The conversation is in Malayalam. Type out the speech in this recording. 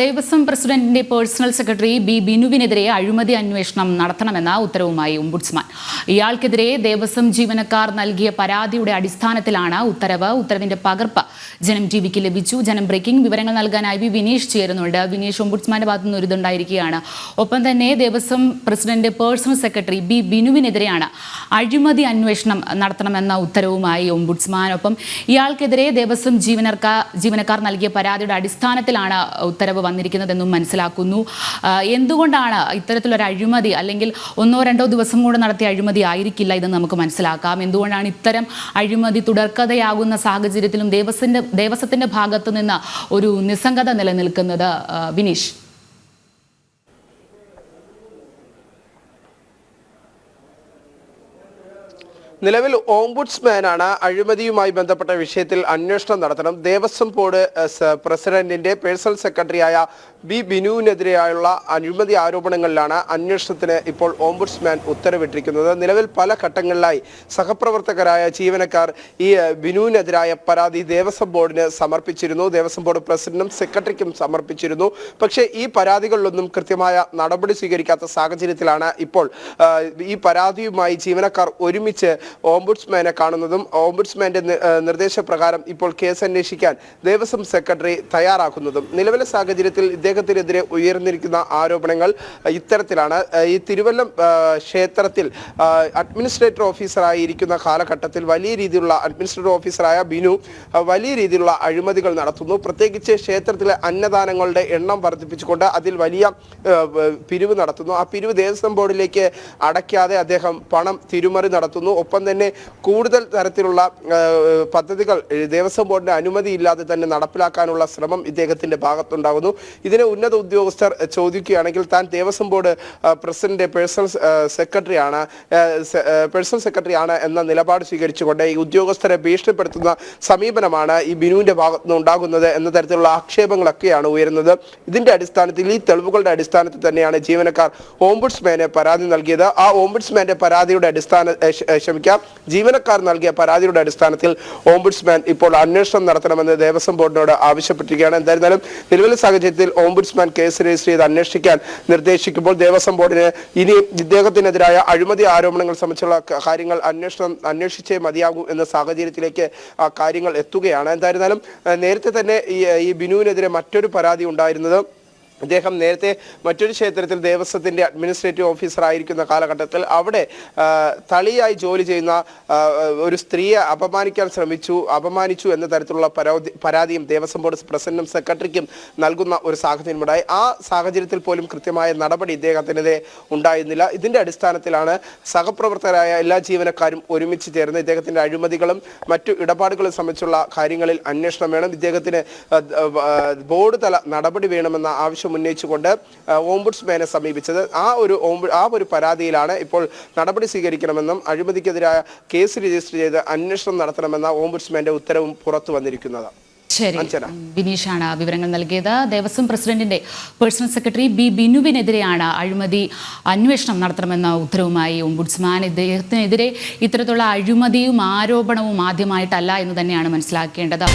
ദേവസ്വം പ്രസിഡന്റിന്റെ പേഴ്സണൽ സെക്രട്ടറി ബി ബിനുവിനെതിരെ അഴിമതി അന്വേഷണം നടത്തണമെന്ന ഉത്തരവുമായി ഒംബുഡ്സ്മാൻ ഇയാൾക്കെതിരെ ദേവസ്വം ജീവനക്കാർ നൽകിയ പരാതിയുടെ അടിസ്ഥാനത്തിലാണ് ഉത്തരവ്. ഉത്തരവിന്റെ പകർപ്പ് ജനം ടി വിക്ക് ലഭിച്ചു. ജനം ബ്രേക്കിംഗ് വിവരങ്ങൾ നൽകാനായി വി വിനീഷ് ചേരുന്നുണ്ട്. വിനീഷ് ഒംബുഡ്സ്മാന്റെ ഭാഗത്തു നിന്ന് ഒരിതുണ്ടായിരിക്കുകയാണ് ഒപ്പം തന്നെ Devaswom president personal secretary B ബിനുവിനെതിരെയാണ് അഴിമതി അന്വേഷണം നടത്തണമെന്ന ഉത്തരവുമായി ഒംബുഡ്സ്മാൻ ഒപ്പം ഇയാൾക്കെതിരെ ദേവസ്വം ജീവനക്കാർ ജീവനക്കാർ നൽകിയ പരാതിയുടെ അടിസ്ഥാനത്തിലാണ് ഉത്തരവ് വന്നിരിക്കുന്നതെന്നും മനസ്സിലാക്കുന്നു. എന്തുകൊണ്ടാണ് ഇത്തരത്തിലൊരു അഴിമതി അല്ലെങ്കിൽ ഒന്നോ രണ്ടോ ദിവസം കൂടെ നടത്തിയ അഴിമതി ആയിരിക്കില്ല ഇതെന്ന് നമുക്ക് മനസ്സിലാക്കാം? എന്തുകൊണ്ടാണ് ഇത്തരം അഴിമതി തുടർക്കഥയാകുന്ന സാഹചര്യത്തിലും ദേവസ്വത്തിന്റെ ദേവസ്വത്തിന്റെ ഭാഗത്തു നിന്ന് ഒരു നിസ്സംഗത നിലനിൽക്കുന്നത്? വിനീഷ്. നിലവിൽ ഓംബുഡ്സ്മാനാണ് അഴിമതിയുമായി ബന്ധപ്പെട്ട വിഷയത്തിൽ അന്വേഷണം നടത്തണം. ദേവസ്വം ബോർഡ് പ്രസിഡന്റിന്റെ പേഴ്സണൽ സെക്രട്ടറിയായ ബി ബിനുവിനെതിരെയുള്ള അഴിമതി ആരോപണങ്ങളിലാണ് അന്വേഷണത്തിന് ഇപ്പോൾ ഓംബുഡ്സ്മാൻ ഉത്തരവിട്ടിരിക്കുന്നത്. നിലവിൽ പല ഘട്ടങ്ങളിലായി സഹപ്രവർത്തകരായ ജീവനക്കാർ ഈ ബിനുവിനെതിരായ പരാതി ദേവസ്വം ബോർഡിന് സമർപ്പിച്ചിരുന്നു. ദേവസ്വം ബോർഡ് പ്രസിഡന്റും സെക്രട്ടറിക്കും സമർപ്പിച്ചിരുന്നു. പക്ഷേ ഈ പരാതികളിലൊന്നും കൃത്യമായ നടപടി സ്വീകരിക്കാത്ത സാഹചര്യത്തിലാണ് ഇപ്പോൾ ഈ പരാതിയുമായി ജീവനക്കാർ ഒരുമിച്ച് ഓംബുഡ്സ്മാനെ കാണുന്നതും ഓംബുഡ്സ്മാന്റെ നിർദ്ദേശപ്രകാരം ഇപ്പോൾ കേസ് അന്വേഷിക്കാൻ ദേവസ്വം സെക്രട്ടറി തയ്യാറാക്കുന്നതും. നിലവിലെ സാഹചര്യത്തിൽ ഇദ്ദേഹത്തിനെതിരെ ഉയർന്നിരിക്കുന്ന ആരോപണങ്ങൾ ഇത്തരത്തിലാണ്. ഈ തിരുവല്ലം ക്ഷേത്രത്തിൽ അഡ്മിനിസ്ട്രേറ്റർ ഓഫീസറായി ഇരിക്കുന്ന കാലഘട്ടത്തിൽ വലിയ രീതിയിലുള്ള അഡ്മിനിസ്ട്രേറ്റർ ഓഫീസറായ ബിനു വലിയ രീതിയിലുള്ള അഴിമതികൾ നടത്തുന്നു. പ്രത്യേകിച്ച് ക്ഷേത്രത്തിലെ അന്നദാനങ്ങളുടെ എണ്ണം വർദ്ധിപ്പിച്ചുകൊണ്ട് അതിൽ വലിയ പിരിവ് നടത്തുന്നു. ആ പിരിവ് ദേവസ്വം ബോർഡിലേക്ക് അടയ്ക്കാതെ അദ്ദേഹം പണം തിരുമറി നടത്തുന്നു. ഒപ്പം തന്നെ കൂടുതൽ തരത്തിലുള്ള പദ്ധതികൾ ദേവസ്വം ബോർഡിന്റെ അനുമതി ഇല്ലാതെ തന്നെ നടപ്പിലാക്കാനുള്ള ശ്രമം ഇദ്ദേഹത്തിന്റെ ഭാഗത്തുണ്ടാകുന്നു. ഇതിനെ ഉന്നത ഉദ്യോഗസ്ഥർ ചോദിക്കുകയാണെങ്കിൽ താൻ Devaswom board president personal secretary ആണ് പേഴ്സണൽ സെക്രട്ടറി ആണ് എന്ന നിലപാട് സ്വീകരിച്ചുകൊണ്ട് ഈ ഉദ്യോഗസ്ഥരെ ഭീഷണിപ്പെടുത്തുന്ന സമീപനമാണ് ഈ ബിനുവിന്റെ ഭാഗത്ത് നിന്ന് ഉണ്ടാകുന്നത് എന്ന തരത്തിലുള്ള ആക്ഷേപങ്ങളൊക്കെയാണ് ഉയരുന്നത്. ഇതിന്റെ അടിസ്ഥാനത്തിൽ ഈ തെളിവുകളുടെ അടിസ്ഥാനത്തിൽ തന്നെയാണ് ജീവനക്കാർ ഓംബുഡ്സ്മാനെ പരാതി നൽകിയത്. ആ ഓംബുഡ്സ്മാന്റെ പരാതിയുടെ അടിസ്ഥാന ക്ഷമിക്കാം ജീവനക്കാർ നൽകിയ പരാതിയുടെ അടിസ്ഥാനത്തിൽ ഓംബുഡ്സ്മാൻ ഇപ്പോൾ അന്വേഷണം നടത്തണമെന്ന് ദേവസ്വം ബോർഡിനോട് ആവശ്യപ്പെട്ടിരിക്കുകയാണ്. എന്തായിരുന്നാലും നിലവിലെ സാഹചര്യത്തിൽ ഓംബുഡ്സ്മാൻ കേസ് രജിസ്റ്റർ ചെയ്ത് അന്വേഷിക്കാൻ നിർദ്ദേശിക്കുമ്പോൾ ദേവസ്വം ബോർഡിന് ഇനി ഇദ്ദേഹത്തിനെതിരായ അഴിമതി ആരോപണങ്ങൾ സംബന്ധിച്ചുള്ള കാര്യങ്ങൾ അന്വേഷണം അന്വേഷിച്ചേ മതിയാകൂ എന്ന സാഹചര്യത്തിലേക്ക് കാര്യങ്ങൾ എത്തുകയാണ്. എന്തായിരുന്നാലും നേരത്തെ തന്നെ ഈ ബിനുവിനെതിരെ മറ്റൊരു പരാതി ഉണ്ടായിരുന്നത് അദ്ദേഹം നേരത്തെ മറ്റൊരു ക്ഷേത്രത്തിൽ ദേവസ്വത്തിന്റെ അഡ്മിനിസ്ട്രേറ്റീവ് ഓഫീസർ ആയിരിക്കുന്ന കാലഘട്ടത്തിൽ അവിടെ തളിയായി ജോലി ചെയ്യുന്ന ഒരു സ്ത്രീയെ അപമാനിക്കാൻ ശ്രമിച്ചു അപമാനിച്ചു എന്ന തരത്തിലുള്ള പരാതി പരാതിയും ദേവസ്വം ബോർഡ് പ്രസിഡന്റും സെക്രട്ടറിക്കും നൽകുന്ന ഒരു സാഹചര്യമുണ്ടായി. ആ സാഹചര്യത്തിൽ പോലും കൃത്യമായ നടപടി ഇദ്ദേഹത്തിനെതിരെ ഉണ്ടായിരുന്നില്ല. ഇതിന്റെ അടിസ്ഥാനത്തിലാണ് സഹപ്രവർത്തകരായ എല്ലാ ജീവനക്കാരും ഒരുമിച്ച് ചേർന്ന് ഇദ്ദേഹത്തിന്റെ അഴിമതികളും മറ്റു ഇടപാടുകളും സംബന്ധിച്ചുള്ള കാര്യങ്ങളിൽ അന്വേഷണം വേണം. ഇദ്ദേഹത്തിന് ബോർഡ് തല നടപടി വേണമെന്ന ആവശ്യം ഉന്നയിച്ചുകൊണ്ട് ഓംബുഡ്സ്മാനെ സമീപിച്ചത്. ആ ഒരു ആ ഒരു പരാതിയിലാണ് ഇപ്പോൾ നടപടി സ്വീകരിക്കണമെന്നും അഴിമതിക്കെതിരായ കേസ് രജിസ്റ്റർ ചെയ്ത് അന്വേഷണം നടത്തണമെന്ന ഓംബുഡ്സ്മാന്റെ ഉത്തരവും പുറത്തു വന്നിരിക്കുന്നത്. ശരി. ബിനീഷാണ് വിവരങ്ങൾ നൽകിയത്. ദേവസ്വം പ്രസിഡന്റിന്റെ പേഴ്സണൽ സെക്രട്ടറി ബി ബിനുവിനെതിരെയാണ് അഴിമതി അന്വേഷണം നടത്തണമെന്ന ഉത്തരവുമായി ഓംബുഡ്സ്മാൻ. ഇദ്ദേഹത്തിനെതിരെ ഇത്തരത്തിലുള്ള അഴിമതിയും ആരോപണവും ആദ്യമായിട്ടല്ല എന്ന് തന്നെയാണ് മനസ്സിലാക്കേണ്ടത്.